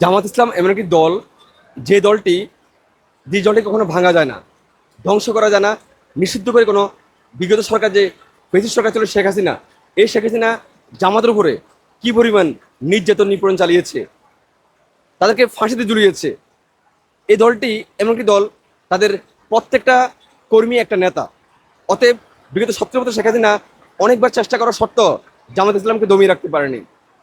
জামাত ইসলাম এমন একটি দল, যে দলটি যে দলটি কখনো ভাঙা যায় না, ধ্বংস করা যায় না, নিষিদ্ধ করে কোনো বিগত সরকার যে ফেসিস সরকার ছিল, শেখ হাসিনা, এই শেখ হাসিনা জামাতের উপরে কি পরিমাণ নির্যাতন, নিপীড়ন চালিয়েছে, তাদেরকে ফাঁসিতে ঝুলিয়েছে, এই দলটি এমন একটি দল, তাদের প্রত্যেকটা কর্মী একটা নেতা। অতএব বিগত সতেরো বছর শেখ হাসিনা অনেকবার চেষ্টা করা সত্ত্বেও জামাত ইসলামকে দমিয়ে রাখতে পারেনি।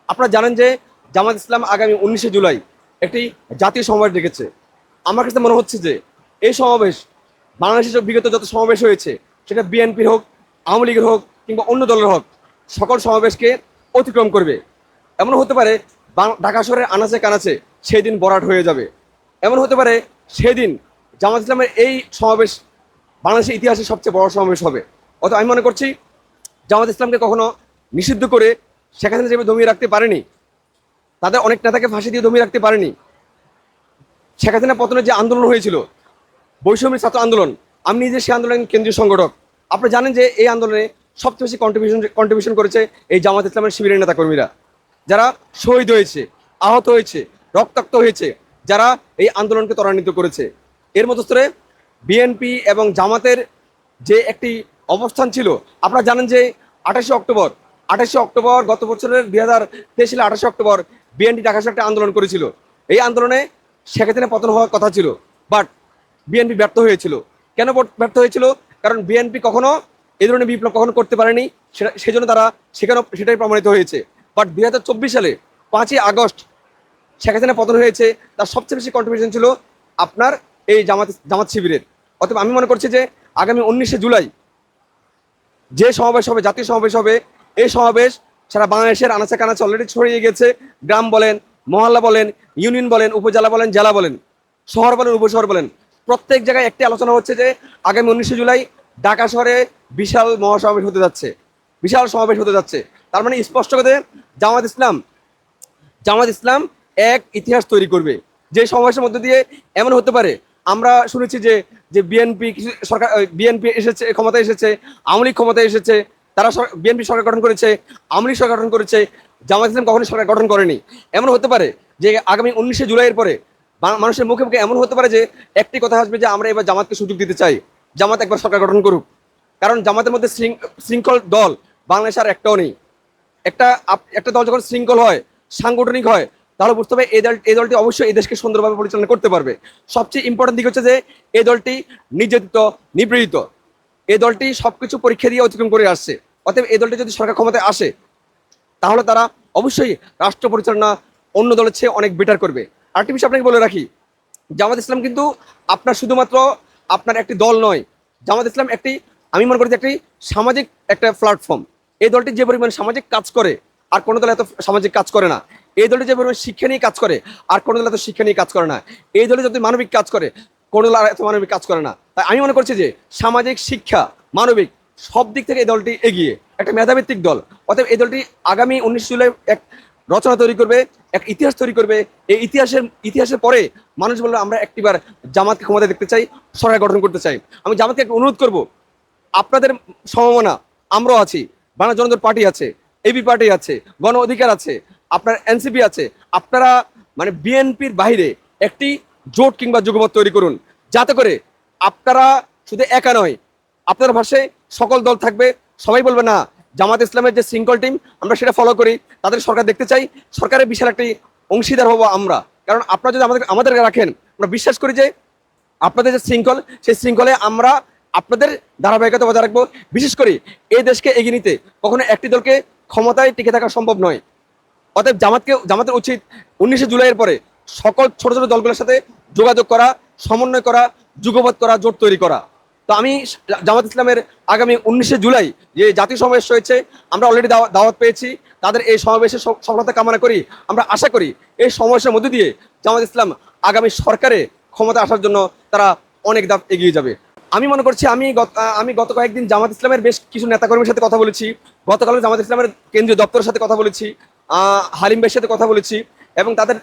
আপনারা জানেন যে জামাত ইসলাম আগামী উনিশে জুলাই একটি জাতীয় সমাবেশ ডেকেছে। আমার কাছে মনে হচ্ছে যে এই সমাবেশ বাংলাদেশের বিগত যত সমাবেশ হয়েছে, সেটা বিএনপির হোক, আওয়ামী লীগের হোক কিংবা অন্য দলের হোক, সকল সমাবেশকে অতিক্রম করবে। এমন হতে পারে ঢাকা শহরের আনাচে কানাচে সেই দিন বরাট হয়ে যাবে। এমন হতে পারে সেদিন জামাত ইসলামের এই সমাবেশ বাংলাদেশের ইতিহাসে সবচেয়ে বড় সমাবেশ হবে। অত আমি মনে করছি, জামাত ইসলামকে কখনো নিষিদ্ধ করে সেখানে যেভাবে দমিয়ে রাখতে পারেনি তাদের অনেক নেতাকে ফাঁসি দিয়ে দমিয়ে রাখতে পারেনি। শেখ হাসিনা পতনের যে আন্দোলন হয়েছিল বৈষম্য ছাত্র আন্দোলন আমি নিজে সেই আন্দোলনের কেন্দ্রীয় সংগঠক আপনারা জানেন যে এই আন্দোলনে সবচেয়ে বেশি কন্ট্রিবিউশন কন্ট্রিবিউশন করেছে এই জামাত ইসলামের শিবিরের নেতাকর্মীরা। যারা শহীদ হয়েছে, আহত হয়েছে, রক্তাক্ত হয়েছে, যারা এই আন্দোলনকে ত্বরান্বিত করেছে। এর মতো স্তরে বিএনপি এবং জামাতের যে একটি অবস্থান ছিল, আপনারা জানেন যে আঠাশে অক্টোবর আঠাশে অক্টোবর গত বছরের দুই হাজার তেইশ সালে আঠাশে অক্টোবর বিএনপি ঢাকা একটা আন্দোলন করেছিল। এই আন্দোলনে শেখ হাসিনা পতন হওয়ার কথা ছিল বাট বিএনপি ব্যর্থ হয়েছিল। কেন ব্যর্থ হয়েছিল? কারণ বিএনপি কখনো এই ধরনের বিপ্লব কখনো করতে পারেনি সেটা সেই জন্য তারা সেখানে সেটাই প্রমাণিত হয়েছে। বাট দুই হাজার চব্বিশ সালে পাঁচই আগস্ট শেখ হাসিনা পতন হয়েছে, তার সবচেয়ে বেশি কন্ট্রিবিউশন ছিল আপনার এই জামাত জামাত শিবিরের। অতএব আমি মনে করছি যে আগামী উনিশে জুলাই যে সমাবেশ হবে, জাতীয় সমাবেশ হবে, এই সমাবেশ সারা বাংলাদেশের আনাচে কানাচে অলরেডি ছড়িয়ে গেছে। গ্রাম বলেন, মহল্লা বলেন ইউনিয়ন বলেন, উপজেলা বলেন, জেলা বলেন, শহর বলেন, উপশহর বলেন, প্রত্যেক জায়গায় একটি আলোচনা হচ্ছে যে আগামী উনিশে জুলাই ঢাকা শহরে বিশাল মহাসমাবেশ হতে যাচ্ছে। বিশাল সমাবেশ হতে যাচ্ছে। তার মানে স্পষ্ট করে জামাত ইসলাম জামাত ইসলাম এক ইতিহাস তৈরি করবে। যে সমাবেশের মধ্যে দিয়ে এমন হতে পারে, আমরা শুনেছি যে যে বিএনপি সরকার বিএনপি এসেছে, ক্ষমতায় এসেছে, আওয়ামী লীগ এসেছে তারা বিএনপি সরকার গঠন করেছে, আওয়ামী সরকার গঠন করেছে, জামাত ইসলাম কখনোই সরকার গঠন করেনি। এমন হতে পারে যে আগামী উনিশে জুলাইয়ের পরে মানুষের মুখে মুখে এমন হতে পারে যে একটি কথা আসবে যে আমরা এবার জামাতকে সুযোগ দিতে চাই। জামাত একবার সরকার গঠন করুক। কারণ জামাতের মধ্যে শৃঙ্খ- শৃঙ্খল দল বাংলাদেশ আর একটাও নেই। একটা একটা দল যখন শৃঙ্খল হয়, সাংগঠনিক হয়, তাহলে বুঝতে হবে এই দল এই দলটি অবশ্যই এই দেশকে সুন্দরভাবে পরিচালনা করতে পারবে। সবচেয়ে ইম্পর্টেন্ট দিক হচ্ছে যে এই দলটি নির্যাতিত, নিপীড়িত। এই দলটি সবকিছু পরীক্ষা দিয়ে অতিক্রম করে আসছে। অতএব এই দলটি যদি সরকার ক্ষমতায় আসে, তাহলে তারা অবশ্যই রাষ্ট্র পরিচালনা অন্য দলের চেয়ে অনেক বেটার করবে। আরেকটি বিষয় আপনাকে বলে রাখি, জামাত ইসলাম কিন্তু আপনার শুধুমাত্র আপনার একটি দল নয়, জামাত ইসলাম একটি, আমি মনে করি যে একটি সামাজিক একটা প্ল্যাটফর্ম এই দলটি যে পরিমাণ সামাজিক কাজ করে, আর কোনো দল এত সামাজিক কাজ করে না। এই দলটি যে পরিমাণ শিক্ষা নিয়ে কাজ করে, আর কোনো দল এত শিক্ষা নিয়ে কাজ করে না। এই দলে যদি মানবিক কাজ করে, কোনো দল এত মানবিক কাজ করে না। তাই আমি মনে করছি যে সামাজিক শিক্ষা, মানবিক সব দিক থেকে এই দলটি এগিয়ে, একটা মেধাভিত্তিক দল। অতএব এই দলটি আগামী উনিশ জুলাই এক রচনা তৈরি করবে, এক ইতিহাস তৈরি করবে। এই ইতিহাসের ইতিহাসের পরে মানুষ বলবে, আমরা একটিবার জামাতকে ক্ষমতা দেখতে চাই, সরকার গঠন করতে চাই। আমি জামাতকে একটা অনুরোধ করব, আপনাদের সম্ভাবনা আমরাও আছি বাংলা জনতার পার্টি আছে এবি পার্টি আছে, গণ অধিকার আছে, আপনার এনসিপি আছে, আপনারা মানে বিএনপির বাইরে একটি জোট কিংবা যুগমত তৈরি করুন, যাতে করে আপনারা শুধু একা নয়, আপনার ভাষায় সকল দল থাকবে। সবাই বলবে, না, জামাত ইসলামের যে সিঙ্গল টিম আমরা সেটা ফলো করি। তাদের সরকার দেখতে চাই। সরকারের বিশাল একটি অংশীদার হব আমরা। কারণ আপনারা যদি আমাদের, আমাদেরকে রাখেন, আমরা বিশ্বাস করি যে আপনাদের যে শৃঙ্খল, সেই শৃঙ্খলে আমরা আপনাদের ধারাবাহিকতা বজায় রাখব। বিশেষ করে এই দেশকে এগিয়ে নিতে কখনো একটি দলকে ক্ষমতায় টিকে থাকা সম্ভব নয়। অতএব জামাতকে, জামাতের উচিত উনিশে জুলাইয়ের পরে সকল ছোট ছোট দলগুলোর সাথে যোগাযোগ করা, সমন্বয় করা যুগপৎ করা, জোট তৈরি করা। তো আমি জামাত ইসলামের আগামী উনিশে জুলাই যে জাতীয় সমাবেশ হয়েছে, আমরা অলরেডি দাওয়াত পেয়েছি। তাদের এই সমাবেশের সফ- সফলতা কামনা করি। আমরা আশা করি এই সমাবেশের মধ্যে দিয়ে জামাত ইসলাম আগামী সরকারে ক্ষমতা আসার জন্য তারা অনেক ধাপ এগিয়ে যাবে। আমি মনে করছি, আমি আমি গত কয়েকদিন জামাত ইসলামের বেশ কিছু নেতাকর্মীর সাথে কথা বলেছি। গতকাল জামাত ইসলামের কেন্দ্রীয় দপ্তরের সাথে কথা বলেছি। হালিম ভাইয়ের সাথে কথা বলেছি। এবং তাদের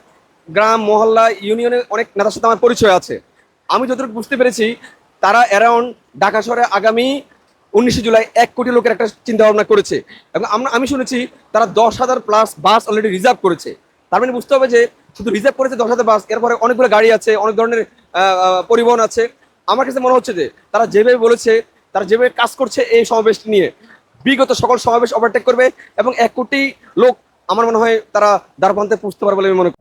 গ্রাম, মহল্লা, ইউনিয়নের অনেক নেতার সাথে আমার পরিচয় আছে। আমি যতটুকু বুঝতে পেরেছি, তারা অ্যারাউন্ড ঢাকা শহরে আগামী উনিশে জুলাই এক কোটি লোকের একটা চিন্তা ভাবনা করেছে। এবং আমরা, আমি শুনেছি তারা দশ হাজার প্লাস বাস অলরেডি রিজার্ভ করেছে। তার মানে বুঝতে হবে যে, শুধু রিজার্ভ করেছে দশ হাজার বাস এরপরে অনেকগুলো গাড়ি আছে, অনেক ধরনের পরিবহন আছে। আমার কাছে মনে হচ্ছে যে, তারা যেভাবে বলেছে, তারা যেভাবে কাজ করছে এই সমাবেশটি নিয়ে, বিগত সকল সমাবেশ ওভারটেক করবে এবং এক কোটি লোক, আমার মনে হয় তারা দ্বারপ্রান্তে পুষতে পারবে বলে আমি মনে করি।